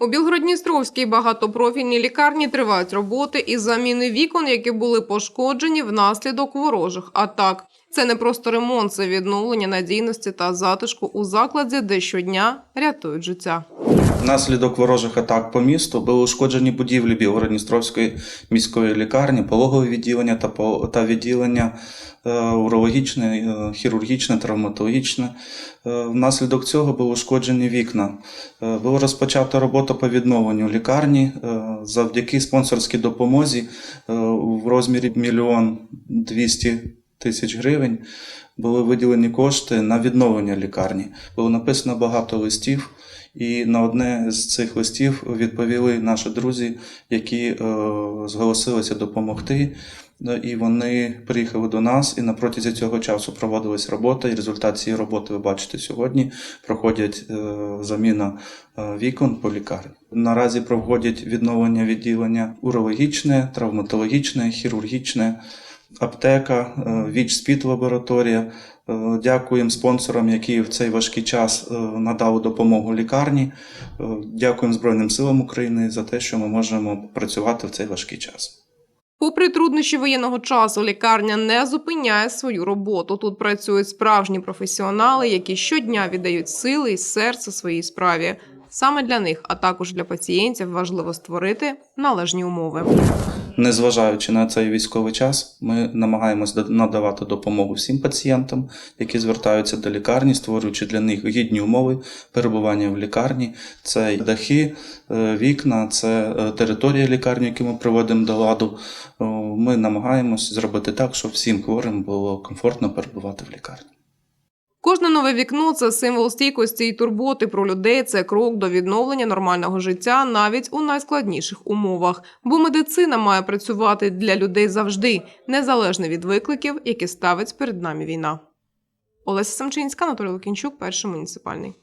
У Білгородністровській багатопрофільній лікарні тривають роботи із заміни вікон, які були пошкоджені внаслідок ворожих атак. Це не просто ремонт, це відновлення надійності та затишку у закладі, де щодня рятують життя. Внаслідок ворожих атак по місту були ушкоджені будівлі Білгородністровської міської лікарні, пологове відділення та, відділення е, урологічне, е, хірургічне, травматологічне. Е, Внаслідок цього були ушкоджені вікна. Було розпочато роботу по відновленню лікарні завдяки спонсорській допомозі в розмірі мільйон двісті тисяч гривень. Були виділені кошти на відновлення лікарні. Було написано багато листів. І на одне з цих листів відповіли наші друзі, які е, зголосилися допомогти. Е, І вони приїхали до нас, і на протязі цього часу проводилась робота. І результат цієї роботи ви бачите сьогодні. Проходять е, заміна е, вікон по лікарні. Наразі проводять відновлення відділення урологічне, травматологічне, хірургічне, аптека, е, ВІЧ-СПІД лабораторія. Е, Дякуємо спонсорам, які в цей важкий час е, надали допомогу лікарні. Дякуємо Збройним силам України за те, що ми можемо працювати в цей важкий час. Попри труднощі воєнного часу, лікарня не зупиняє свою роботу. Тут працюють справжні професіонали, які щодня віддають сили і серце своїй справі. Саме для них, а також для пацієнтів, важливо створити належні умови. Незважаючи на цей військовий час, ми намагаємось надавати допомогу всім пацієнтам, які звертаються до лікарні, створюючи для них гідні умови перебування в лікарні. Це дахи, е, вікна, це е, територія лікарні, яку ми приводимо до ладу. Ми намагаємось зробити так, щоб всім хворим було комфортно перебувати в лікарні. Кожне нове вікно це символ стійкості і турботи про людей. Це крок до відновлення нормального життя навіть у найскладніших умовах. Бо медицина має працювати для людей завжди, незалежно від викликів, які ставить перед нами війна. Олеся Самчинська, Анатолій Лукінчук, перший муніципальний.